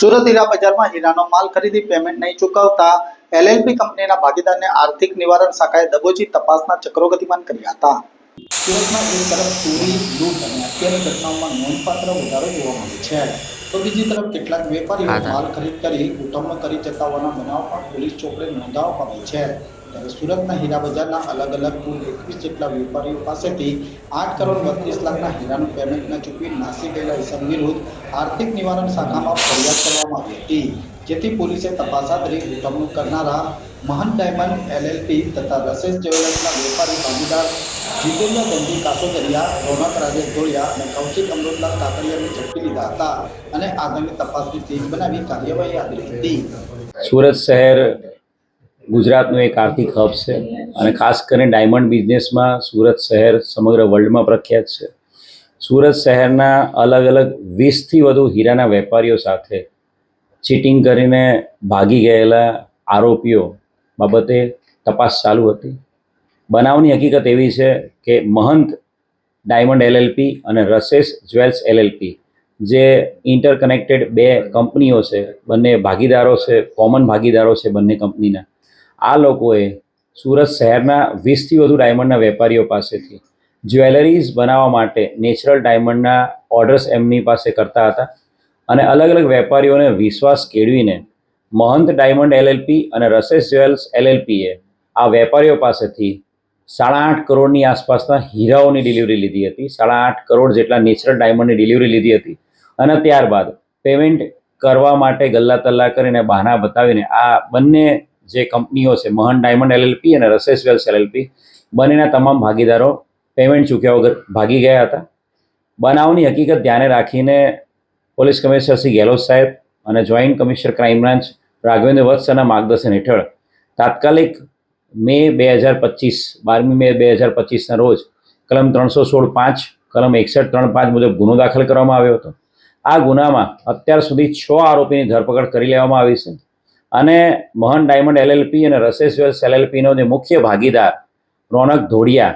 સુરત હીરા બજારમાં હીરાનો માલ ખરીદી પેમેન્ટ નહીં ચૂકવતા એલએલપી કંપનીના ભાગીદારને આર્થિક નિવારણ શાખાએ દબોચી તપાસના ચક્રો ગતિમાન કર્યા હતા. સુરતમાં એક તરફ ચોરી લૂંટ અને હત્યાની ઘટનાઓમાં નોંધપાત્ર વધારો જોવા મળે છે. તો બીજી તરફ કેટલાક વેપારીઓ માલ ખરીદ કરી ઉઠમણો કરી જતા હોવાના બનાવ પણ પોલીસ ચોકડે નોંધાવવા પામે છે. સુરતના હીરા બજારના અલગ અલગ કુલ એકવીસ જેટલા વેપારીઓ પાસેથી આઠ કરોડ બત્રીસ લાખના હીરાનું પેમેન્ટ ન ચૂકવી નાસી ગયેલા ઇસમ વિરુદ્ધ આર્થિક નિવારણ શાખામાં ફરિયાદ કરવામાં આવી હતી. જેથી પોલીસે તપાસ ધરી ઉઠમણું કરનારા મહાન ડાયમંડ એલએલપી તથા રસેસ જ્વેલર્સના વેપારી ભાગીદાર જીતેન્દ્ર ગંધી કાસોદરિયા રોનક રાજેશ ધોળિયા અને કૌશિક અમૃતલાલ કાકડિયાને ઝડપી લીધા હતા અને આગામી તપાસની ટીમ બનાવી કાર્યવાહી આદરી હતી. સુરત શહેર ગુજરાતનું એક આર્થિક હબ છે અને ખાસ કરીને ડાયમંડ બિઝનેસમાં સુરત શહેર સમગ્ર વર્લ્ડમાં પ્રખ્યાત છે. સુરત શહેરના અલગ અલગ વીસથી વધુ હીરાના વેપારીઓ સાથે ચીટિંગ કરીને ભાગી ગયેલા આરોપીઓ બાબતે તપાસ ચાલુ હતી. બનાવની હકીકત એવી છે કે મહંત ડાયમંડ એલએલપી અને રસેસ જ્વેલ્સ એલએલપી જે ઇન્ટરકનેક્ટેડ બે કંપનીઓ છે, બંને ભાગીદારો છે કોમન ભાગીદારો છે બંને કંપનીના. આ લોકોએ સુરત શહેરના વીસથી વધુ ડાયમંડના વેપારીઓ પાસેથી જ્વેલરીઝ બનાવવા માટે નેચરલ ડાયમંડના ઓર્ડર્સ એમની પાસે કરતા હતા અને અલગ અલગ વેપારીઓને વિશ્વાસ કેળવીને મહંત ડાયમંડ એલએલપી અને રસેસ જ્વેલ્સ એલએલપીએ આ વેપારીઓ પાસેથી સાડા આઠ કરોડની આસપાસના હીરાઓની ડિલિવરી લીધી હતી. સાડા આઠ કરોડ જેટલા નેચરલ ડાયમંડની ડિલિવરી લીધી હતી. અને ત્યારબાદ પેમેન્ટ કરવા માટે ગલ્લા તલ્લા કરીને બહાના બતાવીને આ બંને જે કંપનીઓ છે, મહન ડાયમંડ એલએલપી અને રસેસ વેલ્સ એલએલપી, બંનેના તમામ ભાગીદારો પેમેન્ટ ચૂક્યા વગર ભાગી ગયા હતા. બનાવની હકીકત ધ્યાને રાખીને પોલીસ કમિશનર શ્રી ગેહલોત સાહેબ અને joint commissioner crime branch Raghavendra વત્સના માર્ગદર્શન હેઠળ તાત્કાલિક મે બે હજાર પચીસ, બારમી મે બે હજાર પચીસના રોજ કલમ ત્રણસો સોળ પાંચ, કલમ એકસઠ ત્રણ પાંચ મુજબ ગુનો દાખલ કરવામાં આવ્યો હતો. આ ગુનામાં અત્યાર સુધી છ આરોપીની ધરપકડ કરી લેવામાં આવી છે. અને મહન ડાયમંડ એલએલપી અને રસેસ વેલ્સ એલએલપીનો જે મુખ્ય ભાગીદાર રોનક ધોડિયા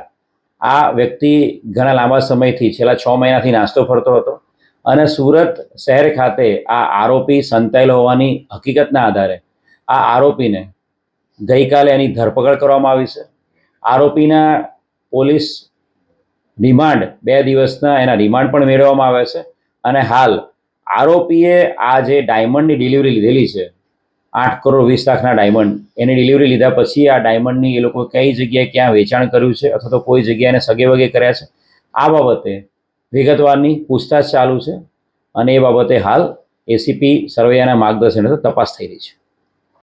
આ વ્યક્તિ ઘણા લાંબા સમયથી, છેલ્લા છ મહિનાથી નાસ્તો ફરતો હતો અને સુરત શહેર ખાતે આ આરોપી સંતાયેલો હોવાની હકીકતના આધારે આ આરોપીને ગઈકાલે એની ધરપકડ કરવામાં આવી છે. આરોપીના પોલીસ રિમાન્ડ બે દિવસના એના રિમાન્ડ પણ મેળવવામાં આવે છે અને હાલ આરોપીએ આ જે ડાયમંડની ડિલિવરી લીધેલી છે આઠ કરોડ વીસ લાખના ડાયમંડ એની ડિલિવરી લીધા પછી આ ડાયમંડની એ લોકો કઈ જગ્યાએ ક્યાં વેચાણ કર્યું છે અથવા તો કોઈ જગ્યાએ સગે વગે કર્યા છે? આ બાબતે વિગતવારની પૂછતાછ ચાલુ છે અને એ બાબતે હાલ એસીપી સરવૈયાના માર્ગદર્શન હેઠળ તપાસ થઈ રહી છે.